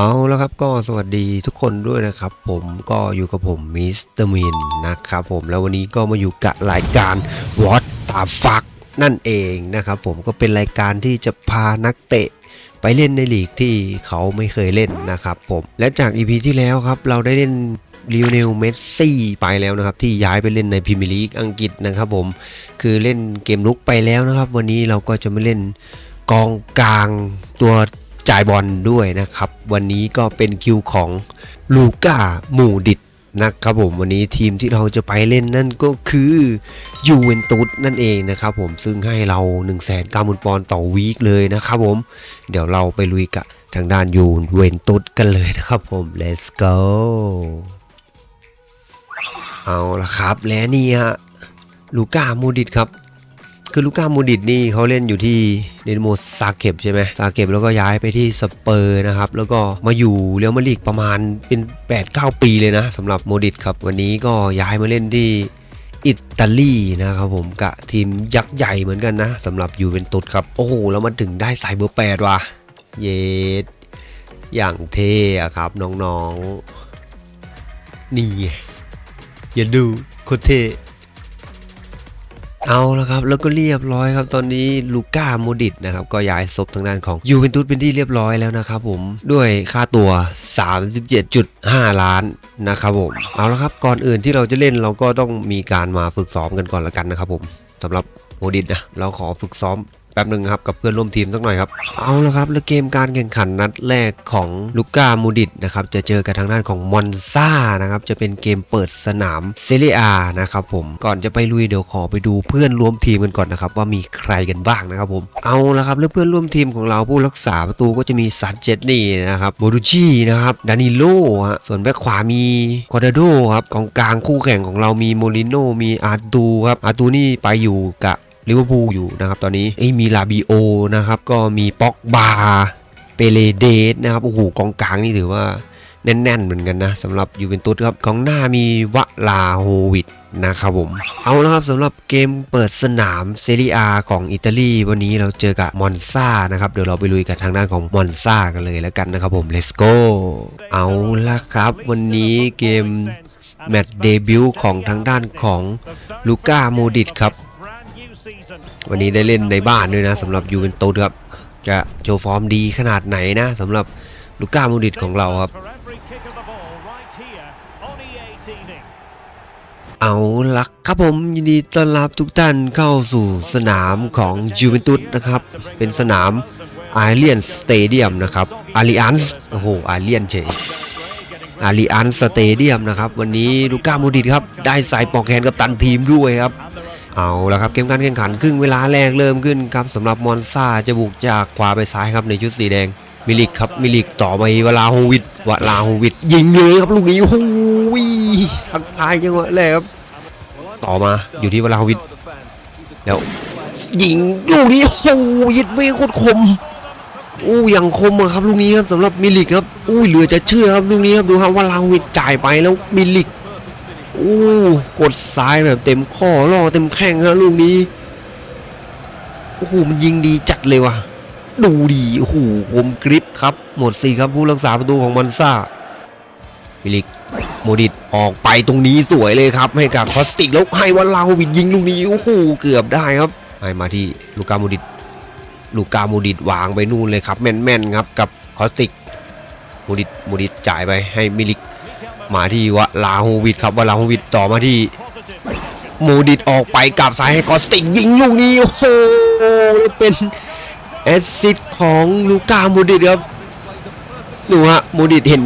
เอาแล้วครับก็สวัสดีทุกคนด้วยนะครับ ผมก็อยู่กับผมมิสเตอร์มินนะครับผมแล้ววันนี้ก็มาอยู่กับรายการ What the fuck นั่นเองนะครับผมก็เป็นรายการที่จะพานักเตะไปเล่นในลีกที่เขาไม่เคยเล่นนะครับผมและจาก EP ที่แล้วครับเราได้เล่นลิโอเนลเมสซี่ไปแล้วนะครับ ที่ย้ายไปเล่นในพรีเมียร์ลีกอังกฤษนะครับผมคือเล่นเกมลุกไปแล้วนะครับ วันนี้เราก็จะมาเล่นกองกลางตัว จ่ายบอลด้วยนะครับ วันนี้ก็เป็นคิวของลูก้ามูดิดนะครับผมวันนี้ทีมที่เราจะไปเล่นนั่นก็คือยูเวนตุสนั่นเองนะครับผมซึ่งให้เรา1 9 0 0 0 0ปอนด์ต่อวีคเลยนะครับผมเดี๋ยวเราไปลุยกับทางด้านยูเวนตุสกันเลยนะครับผม let's go เอาละครับและนี่ฮะลูก้ามูดิดครับ คือลูก้ามูดิดนี่เขาเล่นอยู่ที่เดนโมซาเก็บใช่ไหมซาเก็บแล้วก็ย้ายไปที่สเปอร์นะครับ แล้วก็มาอยู่เรอัลมาดริดประมาณเป็น 8-9 ปีเลยนะสำหรับโมดิดครับ วันนี้ก็ย้ายมาเล่นที่อิตาลีนะครับผมกับทีมยักษ์ใหญ่เหมือนกันนะสำหรับยูเวนตุสครับ โอ้โห แล้วมันถึงได้ใส่เบอร์แปดว่ะ เยดอย่างเท่อะครับน้องๆนี่อย่าดูโคตรเท่ เอาละครับ แล้วก็เรียบร้อยครับ ตอนนี้ลูก้าโมดิตนะครับ ก็ย้ายศพทางด้านของยูเวนตุสเป็นที่เรียบร้อยแล้วนะครับผม ด้วยค่าตัว 37.5 ล้านนะครับผม เอาละครับ ก่อนอื่นที่เราจะเล่นเราก็ต้องมีการมาฝึกซ้อมกันก่อนละกันนะครับผมสำหรับโมดิตนะ เราขอฝึกซ้อม ป๊บหนึ่งครับกับเพื่อนร่วมทีมสักหน่อยครับเอาละครับแล้วเกมการแข่งขันนัดแรกของลูก้ามูดิตนะครับจะเจอกับทางด้านของมอนซานะครับจะเป็นเกมเปิดสนามเซเรียนะครับผมก่อนจะไปลุยเดี๋ยวขอไปดูเพื่อนร่วมทีมกันก่อนนะครับว่ามีใครกันบ้างนะครับผมเอาละครับแล้วเพื่อนร่วมทีมของเราผู้รักษาประตูก็จะมีซันเจตนี่นะครับโบรูชีนะครับดานิโลฮะส่วนแบ็คขวามีกอร์ดาโดครับกองกลางคู่แข่งของเรามีโมลิโนมีอาร์ตูครับอาร์ตูนี่ไปอยู่กับ ลิเวอร์พูลอยู่นะครับตอนนี้มีลาบิโอนะครับก็มีป็อกบาเปเลเดสนะครับโอ้โหกองกลางนี่ถือว่าแน่นๆเหมือนกันนะสำหรับยูเวนตุสครับกองหน้ามีวะลาโฮวิดนะครับผม เอาละครับสำหรับเกมเปิดสนามเซรียของอิตาลีวันนี้เราเจอกับมอนซานะครับเดี๋ยวเราไปลุยกับทางด้านของมอนซากันเลยแล้วกันนะครับผม let's go เอาละครับ วันนี้เกมแมตช์เดบิวต์ของทางด้านของลูก้าโมดิตครับ วันนี้ได้เล่นในบ้านด้วยนะสำหรับยูเวนตุสครับ จะโชว์ฟอร์มดีขนาดไหนนะสำหรับลูก้ามูดิตของเราครับ เอาละครับผมยินดีต้อนรับทุกท่านเข้าสู่สนามของยูเวนตุสนะครับ เป็นสนามอาเลียนสเตเดียมนะครับอาริอันส์โอ้โหอาเลียนเฉยอาริอันสเตเดียมนะครับ วันนี้ลูก้ามูดิตครับ ได้ใส่ปอกแขนกับตันทีมด้วยครับ เอาละครับเกมการแข่งขันครึ่งเวลาแรกเริ่มขึ้นครับสำหรับมอนซาจะบุกจากขวาไปซ้ายครับในชุดสีแดงมิลิกครับมิลิกต่อไปเวลาโฮวิดวลาโฮวิดยิงเลยครับลูกนี้โอ้โหทักทายจังหวะแรกครับ ต่อมาอยู่ที่เวลาโฮวิดแล้วยิงลูกนี้โอ้ยิดไม่โคตรคมอู้ย่างคมครับลูกนี้ครับสำหรับมิลิกครับอู้เหลือจะเชื่อครับลูกนี้ครับดูครับว่าลาวิดจ่ายไปแล้วมิลิก อ้กดซ้ายแบบเต็มข้อล่อเต็มแข้งฮะลูกนี้โอ้โหมันยิงดีจัดเลยว่ะ ดูดีโอ้โหคมกริปครับ หมดสี่ครับผู้รักษาประตูของมันซ่ามิลิกโมดิตออกไปตรงนี้สวยเลยครับ ให้กับคอสติกแล้วให้วันลาวิดยิงลูกนี้โอ้โหเกือบได้ครับให้มาที่ลูกาโมดิตลูกาโมดิตวางไปนู่นเลยครับ แม่นๆครับกับคอสติกโมดิตโมดิตจ่ายไปให้มิลิก มาที่วะลาโฮวิดครับวะลาโฮวิดต่อมาที่โมดิตออกไปกับซ้ายให้กอสติกยิงลูกนี้โอ้โหเป็นแอสซิสต์ของลูก้าโมดิตครับดูฮะโมดิตเห็น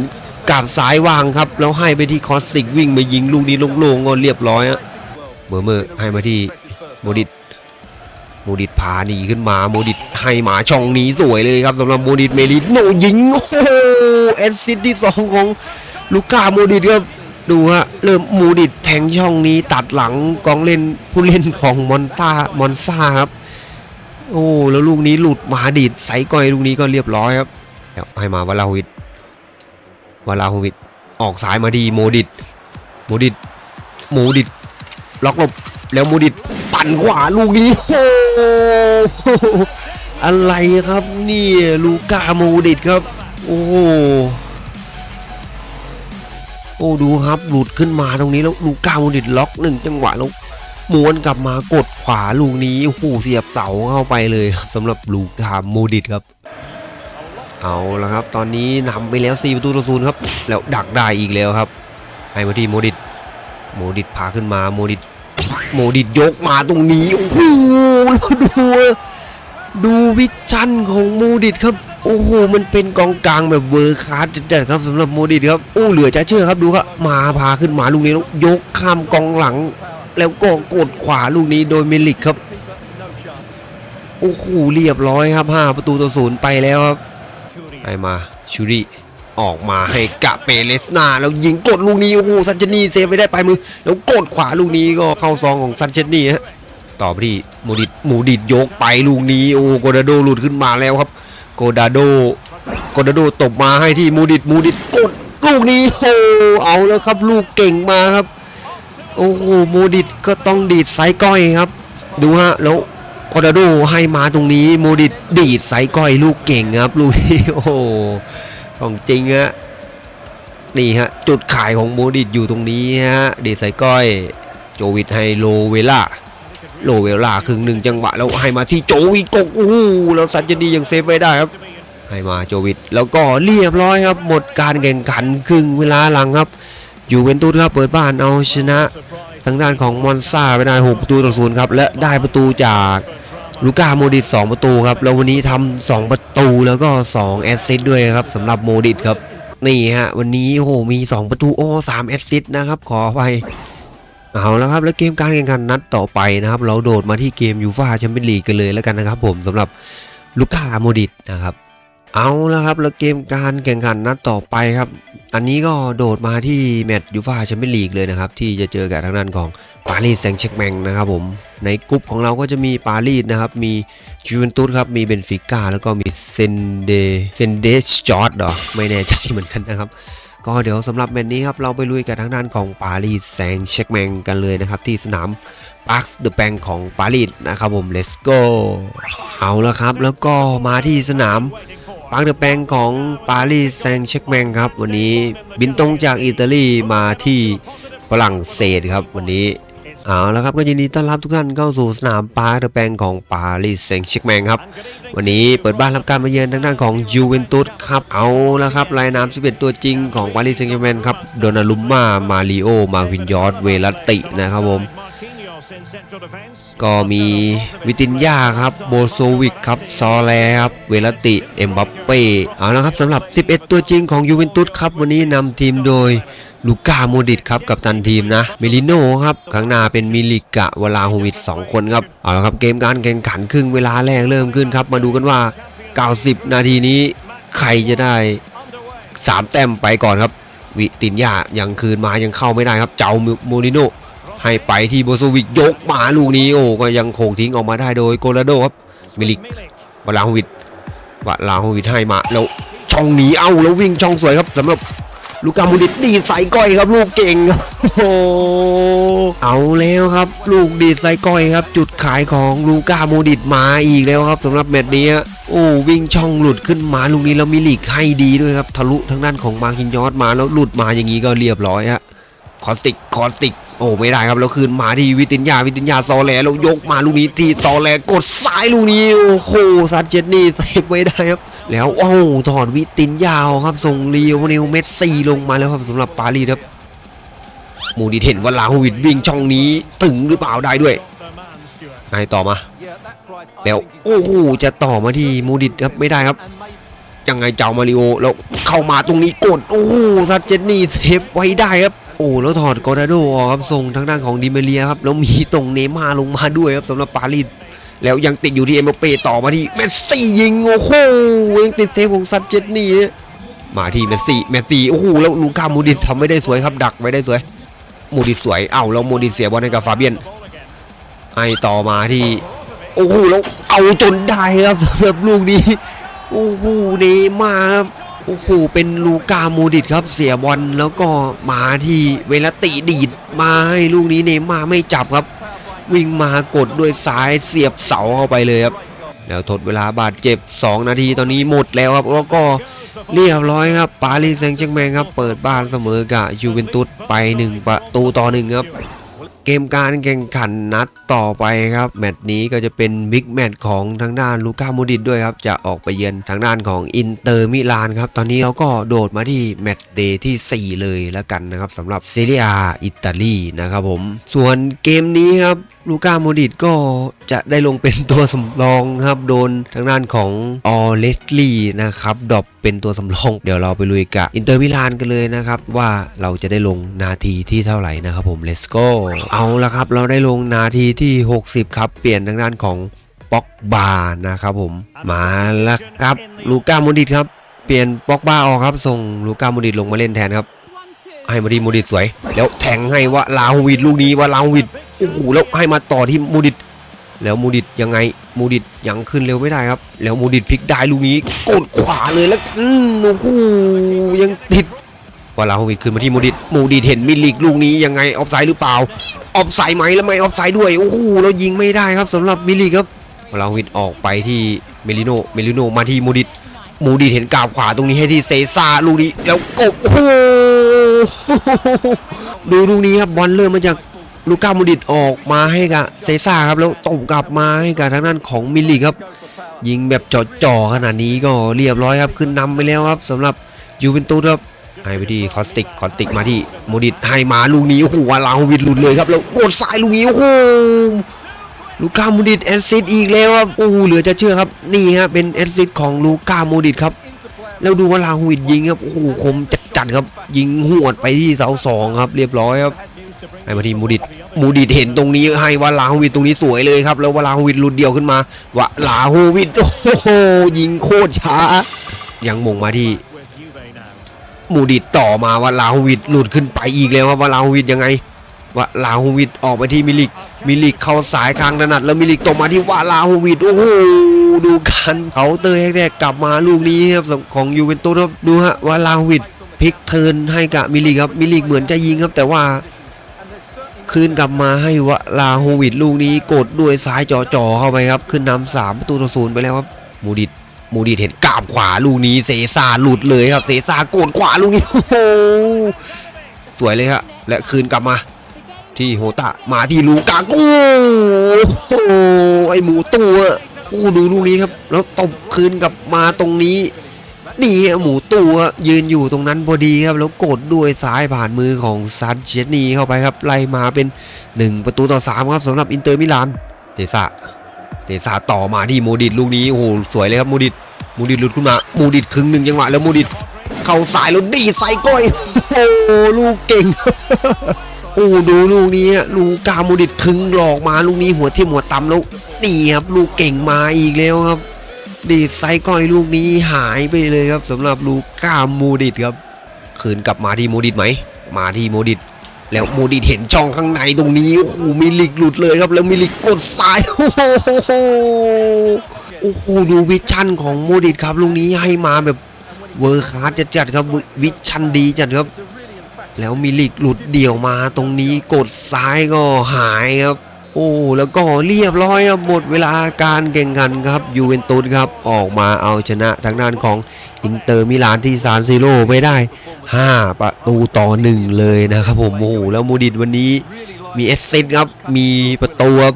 กับซ้ายวางครับแล้วให้ไปที่คอสติกวิ่งไปยิงลูกนี้โล่งๆก็เรียบร้อยอะเมื่อเมื่อให้มาที่โมดิตโมดิตพาหนีขึ้นมาโมดิตให้หมาช่องนี้สวยเลยครับสำหรับโมดิตเมลิโนยิงโอ้โหแอสซิสต์ที่สองของ ลูก้าโมดิตครับดูฮะเริ่มมูดิตแทงช่องนี้ตัดหลังกองเล่นผู้เล่นของมอนตามอนซาครับ โอ้แล้วลูกนี้หลุดมาดิดใส่ก้อยลูกนี้ก็เรียบร้อยครับเดี๋ยวให้มาวาลาฮวิดวาลาฮวิดออกสายมาดีโมดิตโมดิตโมดิตล็อกหลบแล้วโมดิตปั่นขวาลูกนี้โอ้โหอะไรครับนี่ลูก้าโมดิตครับ โอ้ โอ้ดูครับหลุดขึ้นมาตรงนี้แล้วลูก้าโมดิตล็อกหนึ่งจังหวะแล้วม้วนกลับมากดขวาลูกนี้โอ้โหเสียบเสาเข้าไปเลยครับสำหรับลูก้าโมดิตครับ เอาละครับ ตอนนี้นำไปแล้ว4ประตูต่อศูนย์ครับ แล้วดักได้อีกแล้วครับให้มาที่โมดิตโมดิตพาขึ้นมาโมดิตโมดิตยกมาตรงนี้โอ้โหแล้วดูดูวิชั่นของโมดิตครับ โอ้โห มันเป็นกองกลางแบบเวอร์คลาสจัดๆครับสำหรับโมดิครับโอ้เหลือจะเชื่อครับดูครับมาพาขึ้นมาลูกนี้แล้วยกข้ามกองหลัง แล้วก็กดขวาลูกนี้โดยเมลิกครับโอ้โหเรียบร้อยครับ 5 ประตูต่อศูนย์ไปแล้วครับให้มาชูริออกมาให้กะเปเลสนาแล้วยิงกดลูกนี้โอ้โหซันเจนีเซฟไปได้ไปมือ แล้วกดขวาลูกนี้ก็เข้าซองของซันเจนี่ฮะต่อไปที่มูดิดมูดิดยกไปลูกนี้โอ้โกดาโดหลุดขึ้นมาแล้วครับ ดาโดโกดาโดตบมาให้ที่มูดิดมูดิดกดลูกนี้โอ้เอาแล้วครับ ลูกเก่งมาครับ โอ้โหมูดิดก็ต้องดีดไซก้อยครับ ดูฮะแล้วโคดาโดให้มาตรงนี้โมดิดดีดไซก้อย ลูกเก่งครับ ลูกนี้โอ้โหของจริงฮะนี่ฮะจุดขายของโมดิดอยู่ตรงนี้ฮะดีดไซก้อย โจวิดให้โลเวล่า โลเวล่าครึ่งหนึ่งจังหวะแล้วให้มาที่โจวิกกโอ้แล้วซันเจดียังเซฟไว้ได้ครับ ให้มาโจวิดแล้วก็เรียบร้อยครับ หมดการแข่งขันครึ่งเวลาหลังครับยูเวนตุสครับเปิดบ้านเอาชนะ ทางด้านของมอนซาไปได้6ประตูต่อศูนย์ครับและได้ประตูจากลูก้าโมดิต2ประตูครับแล้ววันนี้ทำ2ประตูแล้วก็2แอสซิสด้วยครับสำหรับโมดิตครับนี่ฮะวันนี้โอ้โหมี 2 ประตูโอ้3แอสซิสนะครับขอไป เอาแล้วครับแล้วเกมการแข่งขันนัดต่อไปนะครับ เราโดดมาที่เกมยูฟาแชมเปี้ยนลีกกันเลยแล้วกันนะครับ ผมสำหรับลูก้าโมดิตนะครับเอาแล้วครับแล้วเกมการแข่งขันนัดต่อไปครับ อันนี้ก็โดดมาที่แมตช์ยูฟาแชมเปี้ยนลีกเลยนะครับ ที่จะเจอกับทางด้านของปารีสแซงต์แชร์กแมงนะครับผมในกลุ่มของเราก็จะมีปารีสนะครับ มีจูเวนตุสครับมีเบนฟิก้าแล้วก็มีเซนเดเซนเดสจอร์ดหรอไม่แน่ใจเหมือนกันนะครับ ก็เดี๋ยวสำหรับแมตช์นี้ครับเราไปลุยกับทางด้านของปารีสแซงเช็กแมงกันเลยนะครับที่สนามปาร์คเดอะแบงของปารีสนะครับผม let's go เอาละครับ แล้วก็มาที่สนามปาร์คเดอะแบงของปารีสแซงเช็กแมงครับ วันนี้บินตรงจากอิตาลีมาที่ฝรั่งเศสครับวันนี้ เอาแล้วครับก็ยินดีต้อนรับทุกท่านเข้าสู่สนามปาร์คเดอะแปงของปารีสแซงต์แชร์กแมงครับ วันนี้เปิดบ้านรับการมาเยือนทางด้านของยูเวนตุสครับเอาล้วครับรายนาม11 ตัวจริงของปารีสแซงต์แชร์กแมงครับโดนาลุมมามาริโอมาวินยอสเวลัตตินะครับผมก็มีวิตินยาครับโบโซวิกครับซอแลครับเวลติ เอ็มบัปเป้เอาละครับสำหรับ 11 ตัวจริงของยูเวนตุสครับวันนี้นำทีมโดย ลูก้าโมดิตครับกับตันทีมนะเมลิโนครับข้างหน้าเป็นมิลิกะวลาโฮวิด2คนครับเอาละครับเกมการแข่งขันครึ่งเวลาแรกเริ่มขึ้นครับ มาดูกันว่า 90 นาทีนี้ใครจะได้ 3 แต้มไปก่อนครับ วิตินยายังคืนมายังเข้าไม่ได้ครับ เจ้าโมริโนให้ไปที่โบโซวิกยกมาลูกนี้โอ้ก็ยังโขงทิ้งออกมาได้โดยโกลาโดครับมิลิกวลาโฮวิดวลาโฮวิดให้มาแล้วช่องหนีเอาแล้ววิ่งช่องสวยครับสำหรับ ลูกามูดิตดีใส่ก้อยครับลูกเก่งครับโอ้เอาแล้วครับ ลูกดีดใส่ก้อยครับ จุดขายของลูกาโมดิตมาอีกแล้วครับสำหรับแมตช์นี้โอ้วิ่งช่องหลุดขึ้นมาลูกนี้แล้วมิลิกให้ดีด้วยครับทะลุทางด้านของมาร์คินยอสมาแล้วหลุดมาอย่างนี้ก็เรียบร้อยฮะคอสติกคอสติกโอ้ไม่ได้ครับแล้วคืนมาที่วิตินยาวิตินยาซอแลแล้วยกมาลูกนี้ที่ซอแลกดซ้ายลูกนี้โอ้โหซานเจนนี่เซฟไว้ได้ครับ แล้วโอ้โหถอดวิตินยาวครับส่งเลียวเนลเมสซี่ลงมาแล้วครับสำหรับปารีสครับมูดิเห็นว่าลาฮวิดวิ่งช่องนี้ถึงหรือเปล่าได้ด้วยไงต่อมา แล้วโอ้โหจะต่อมาที่มูดิตครับไม่ได้ครับยังไงเจ้ามาริโอแล้วเข้ามาตรงนี้กดโอ้โหซัดเจนนี่เซฟไว้ได้ครับโอ้แล้วถอดกอร์ดาโดครับส่งทางด้านของดิเมเลียครับแล้วมีส่งเนย์มาลงมาด้วยครับสำหรับปารีส แล้วยังติดอยู่ที่เอ็มเปต่อมาที่เมสซี่ยิงโอ้โหยังติดเซฟของซัดเจนนี่มาที่เมสซี่เมสซี่โอ้โหแล้วลูก้ามูดิตทำไม่ได้สวยครับดักไว้ได้สวยมูดิตสวยเอ้าแล้วมูดิตเสียบอลให้กับฟาเบียนให้ต่อมาที่โอ้โหแล้วเอาจนได้ครับสำหรับลูกนี้โอ้โหเนย์มาครับโอ้โหเป็นลูกาโมดิตครับเสียบอลแล้วก็มาที่เวลาติดีดมาให้ลูกนี้เนย์มาไม่จับครับ วิ่งมากดด้วยซ้ายเสียบเสาเข้าไปเลยครับแล้วทดเวลาบาดเจ็บ 2 นาทีตอนนี้หมดแล้วครับแล้วก็เรียบร้อยครับปารีสแซงต์แชงแมงครับ เปิดบ้านเสมอกับยูเวนตุสไป 1 ประตูต่อหนึ่งครับ เกมการแข่งขันนัดต่อไปครับ แมตช์นี้ก็จะเป็นบิ๊กแมตช์ของทางด้านลูก้าโมดิตด้วยครับ จะออกไปเยือนทางด้านของอินเตอร์มิลานครับ ตอนนี้เราก็โดดมาที่แมตช์เดย์ที่ 4 เลยแล้วกันนะครับสำหรับเซเรียอิตาลีนะครับผม ส่วนเกมนี้ครับลูก้าโมดิตก็จะได้ลงเป็นตัวสำรองครับ โดนทางด้านของออเลสลี่นะครับดรอปเป็นตัวสำรอง เดี๋ยวเราไปลุยกับอินเตอร์มิลานกันเลยนะครับว่าเราจะได้ลงนาทีที่เท่าไหร่นะครับผม let's go เอาละครับ เราได้ลงนาทีที่ 60 ครับ เปลี่ยนทางด้านของป็อกบานะครับผม มาแล้วครับ ลูก้าโมดิตครับ เปลี่ยนป็อกบาออกครับ ส่งลูก้าโมดิตลงมาเล่นแทนครับ ให้มาดีมูดิตสวย แล้วแทงให้ว่าลาวิดลูกนี้ว่าลาวิดโอ้โหแล้วให้มาต่อที่มูดิตแล้วมูดิตยังไงมูดิตยังขึ้นเร็วไม่ได้ครับ แล้วมูดิตพลิกได้ลูกนี้กดขวาเลยแล้วอืมโอ้โหยังติดว่าลาวิดขึ้นมาที่มูดิตมูดิตเห็นมิลลิกลูกนี้ยังไงออฟไซด์หรือเปล่า ออฟไซด์ไหมแล้วไม่ออฟไซด์ด้วย โอ้โหแล้วยิงไม่ได้ครับสำหรับมิลลิกครับวาลาฮวิดออกไปที่เมลิโน เมลิโนมาที่มูดิตมูดีเห็นกาบขวาตรงนี้ให้ที่เซซ่าลูกนี้แล้วกบโอ้โหดูลูกนี้ครับบอลเริ่มมาจากลูก้ามูดิตออกมาให้กับเซซ่าครับแล้วตบกลับมาให้กับทางด้านของมิลลิครับ ยิงแบบจ่อๆขนาดนี้ก็เรียบร้อยครับขึ้นนำไปแล้วครับสำหรับยูเวนตุสครับ ให้ไปที่คอสติกคอสติกมาที่มูดิตให้มาลูกนี้โอ้โหวาลาวิดหลุดเลยครับแล้วกดซ้ายลูกนี้โอ้โหลูก้าโมดิตแอสซิดอีกแล้วครับโอ้เหลือจะเชื่อครับนี่ฮะเป็นแอสซิดของลูก้าโมดิตครับแล้วดูว่าลาฮูวิดยิงครับโอ้โหคมจัดๆครับ ยิงหวดไปที่เสาสองครับ เรียบร้อยครับให้มาที่มูดิตมูดิตเห็นตรงนี้ให้วาลาฮูวิดตรงนี้สวยเลยครับ แล้ววาลาฮูวิดลุดเดียวขึ้นมาวาลาฮูวิดโอ้โหยิงโคตรช้า ยังมงมาที่ มูดิตต่อมาว่าลาฮูวิดหลุดขึ้นไปอีกแล้วครับว่าลาฮูวิดยังไงว่าลาฮูวิดออกไปที่มิลิก มิลิกเข้าสายคางถนัด แล้วมิลิกตกมาที่ว่าลาฮูวิดโอ้โหดูกันเขาเตอร์แรกๆกลับมาลูกนี้ครับของยูเวนตุสครับดูฮะว่าลาฮูวิดพลิกเทินให้กับมิลิกครับมิลิกเหมือนจะยิงครับแต่ว่าคืนกลับมาให้วะลาฮูวิดลูกนี้กดด้วยซ้ายจ่อๆเข้าไปครับ ขึ้นนำสามประตูต่อศูนย์ไปแล้วครับมูดิต มูดิเห็นกราบขวาลูกนี้เซซาหลุดเลยครับ เซซากดขวาลูกนี้โอ้โหสวยเลยครับและคืนกลับมา ที่โฮตะมาที่ลูกากูโอ้โหไอหมูตัวโอ้ดูลูกนี้ครับ แล้วตบคืนกลับมาตรงนี้นี่หมูตัวยืนอยู่ตรงนั้นพอดีครับ แล้วกดด้วยซ้ายผ่านมือของซันเชสนีเข้าไปครับ ไล่มาเป็น 1 ประตูต่อ 3 ครับสำหรับอินเตอร์มิลานเตซ่าเตซ่าต่อมาที่โมดิตลูกนี้โอ้โหสวยเลยครับโมดิตโมดิตหลุดขึ้นมาโมดิตครึ่งหนึ่งจังหวะแล้วโมดิตเข้าสายแล้วดีใส่ก้อยโอ้ลูกเก่งโอ้ดูลูกนี้ลูกกาโมดิตคึงหลอกมาลูกนี้หัวที่มหัวต่ำแล้วนี่ครับลูกเก่งมาอีกแล้วครับ ดีไซก้อยลูกนี้หายไปเลยครับสำหรับลูก้าโมดิตครับคืนกลับมาที่โมดิตไหมมาที่โมดิตแล้วโมดิตเห็นช่องข้างในตรงนี้โอ้โหมิลิกหลุดเลยครับ แล้วมิลิกกดซ้ายโอ้โห โอ้โหดูวิชั่นของโมดิตครับลูกนี้ให้มาแบบเวอร์คลาสจัดๆครับวิชั่นดีจัดครับ แล้วมิลิกหลุดเดี่ยวมาตรงนี้กดซ้ายก็หายครับ โอ้แล้วก็เรียบร้อยครับหมดเวลาการแข่งขันครับยูเวนตุสครับออกมาเอาชนะทางด้านของอินเตอร์มิลานที่ซานซิโร่ไปได้ 5 ประตูต่อ 1 เลยนะครับผมโอ้โหแล้วมูดิตวันนี้มีเอสซิสครับมีประตูครับ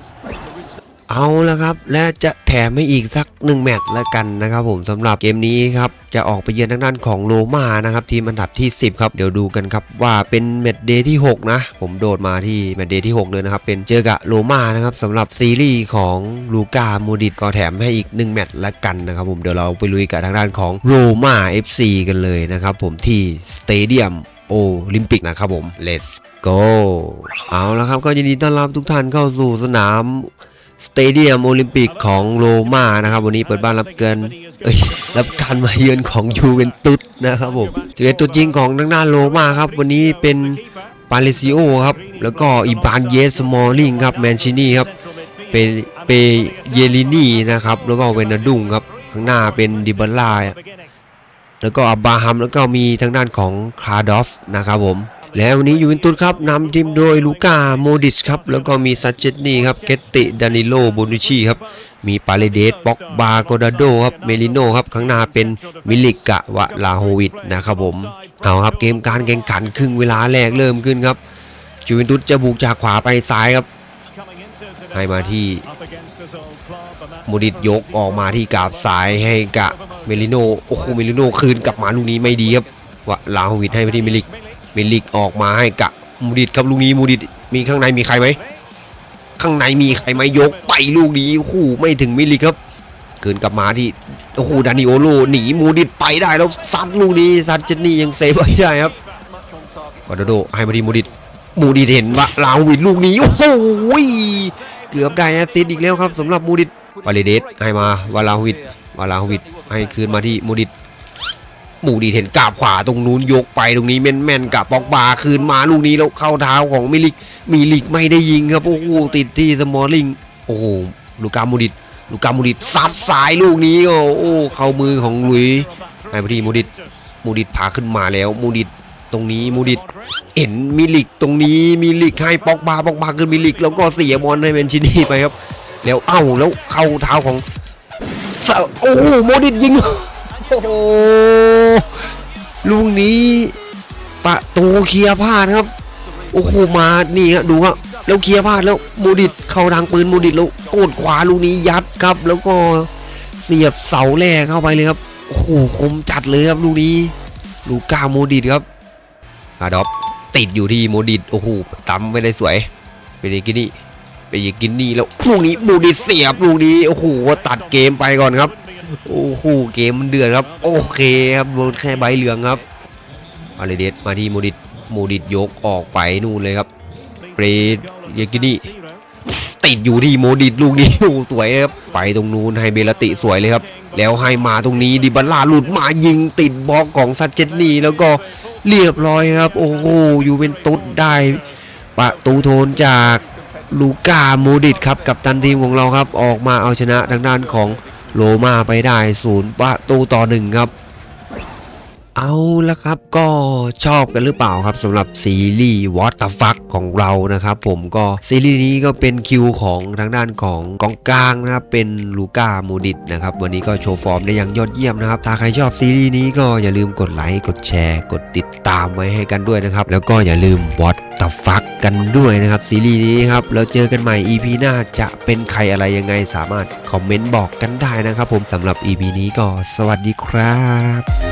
เอาละครับ และจะแถมให้อีกสักหนึ่งแมตช์ละกันนะครับผมสำหรับเกมนี้ครับ จะออกไปเยือนทางด้านของโรมานะครับ ทีมอันดับที่ 10 ครับ เดี๋ยวดูกันครับว่าเป็นแมตช์เดย์ที่ 6 นะ ผมโดดมาที่แมตช์เดย์ที่ 6 เลยนะครับ เป็นเจอกับโรมานะครับสำหรับซีรีส์ของลูกาโมดิตก็แถมให้อีก 1 แมตช์ละกันนะครับผมเดี๋ยวเราไปลุยกับทางด้านของโรม่า FC กันเลยนะครับผมที่สเตเดียมโอลิมปิกนะครับผม let's go เอาละครับก็ยินดีต้อนรับทุกท่านเข้าสู่สนาม สเตเดียมโอลิมปิกของโรม่านะครับ วันนี้เปิดบ้านรับเกินเอ้ยรับการมาเยือนของยูเวนตุสนะครับผมจะเป็นตัวจริงของทางด้านโรม่าครับ วันนี้เป็นปาเลซิโอครับ แล้วก็อีบานเยสสมอลลิงครับแมนชินีครับเป็นเปเยลินีนะครับ แล้วก็เวนาดุงครับข้างหน้าเป็นดิบล่าแล้วก็อับบาฮัมแล้วก็มีทางด้านของคาร์ดอฟนะครับผม แล้ววันนี้ยูเวนตุสครับนำทีมโดยลูก้าโมดิชครับ แล้วก็มีซัเจตนี่ครับเกตติดานิโลโบนุชีครับ มีปาเลเดสป็อกบาโกดาโดครับเมลิโนครับ ข้างหน้าเป็นมิลิกะวะลาโฮวิดนะครับผมเอาครับเกมการแข่งขันครึ่งเวลาแรกเริ่มขึ้นครับจูเวนตุสจะบุกจากขวาไปซ้ายครับให้มาที่โมดิตยกออกมาที่กาบซ้ายให้กะเมลิโนโอ้โหเมลิโนคืนกลับมาลูกนี้ไม่ดีครับวะลาโฮวิดให้ไปที่มิลิก มิลิกออกมาให้กะมูดิดครับลูกนี้มูดิดมีข้างในมีใครไหมข้างในมีใครไหมยกไปลูกนี้คู่ไม่ถึงมิลิกครับ เกินกลับมาที่โอ้โหดานิโอโลหนีมูดิดไปได้แล้วซัดลูกนี้ซัดเจนนี่ยังเซฟไว้ได้ครับวาโดโดให้มาที่มูดิดมูดิดเห็นว่าลาววิดลูกนี้โอ้โหเกือบได้แอสซิสอีกแล้วครับสำหรับมูดิดวาเลเดสให้มาวาลาวิดวาลาวิดให้คืนมาที่มูดิด หมูดีเห็นกาบขวาตรงนู้นยกไปตรงนี้แม่นแม่นๆกับปอกบาคืนมาลูกนี้แล้วเข้าเท้าของมิลิกมิลิกไม่ได้ยิงครับโอ้โหติดที่สมอลลิงโอ้โหลูกามูดิตลูกามูดิตซัดสายลูกนี้โอ้เข้ามือของหลุยไอ้พอดีมูดิตมูดิตพาขึ้นมาแล้วมูดิตตรงนี้มูดิตเห็นมิลิกตรงนี้มิลิกให้ปอกบาปอกบาขึ้นมิลิก แล้วก็เสียบอลให้เมนชินี่ไปครับ แล้วเอ้าแล้วเข้าเท้าของโอ้โหโมดิตยิงโอ้ ลูกนี้ประตูเคลียร์พลาดครับ โอ้โหมานี่ครับดูครับแล้วเคลียร์พลาดแล้วมูดิตเข้าทางปืนมูดิตแล้วกดขวาลูกนี้ยัดครับ แล้วก็เสียบเสาแรกเข้าไปเลยครับโอ้โหคมจัดเลยครับลูกนี้ ลูก้าโมดิตครับอาดอปติดอยู่ที่โมดิตโอ้โหตำไม่ได้สวยเป็นอีกินี่เป็นอีกินี่แล้วลูกนี้โมดิตเสียบลูกนี้โอ้โหตัดเกมไปก่อนครับ โอ้โหเกมมันเดือดครับ โอเคครับโดนแค่ใบเหลืองครับอาเลเดสมาที่โมดิตโมดิตยกออกไปนู่นเลยครับเปรดเยกินี่ติดอยู่ที่โมดิตลูกนี้โอ้สวยครับไปตรงนู้นให้เบลติสวยเลยครับ แล้วให้มาตรงนี้ดิบัลลาหลุดมายิงติดบล็อกของซัจเจตนี่แล้วก็เรียบร้อยครับ โอ้โหยูเวนตุสได้ประตูโทนจากลูก้าโมดิตครับกับตันทีมของเราครับ ออกมาเอาชนะทางด้านของ โลมาไปได้ศูนย์ประตูต่อหนึ่งครับ เอาละครับก็ชอบกันหรือเปล่าครับสำหรับซีรีส์ What the fuck ของเรานะครับผมก็ซีรีส์นี้ก็เป็นคิวของทางด้านของกองกลางนะครับเป็นลูก้ามูดิตนะครับวันนี้ก็โชว์ฟอร์มได้อย่างยอดเยี่ยมนะครับถ้าใครชอบซีรีส์นี้ก็อย่าลืมกดไลค์กดแชร์ กดติดตามไว้ให้กันด้วยนะครับแล้วก็อย่าลืม What the fuck กันด้วยนะครับซีรีส์นี้ครับแล้วเจอกันใหม่ EP หน้าจะเป็นใครอะไรยังไงสามารถคอมเมนต์บอกกันได้นะครับผมสำหรับ EP นี้ก็สวัสดีครับ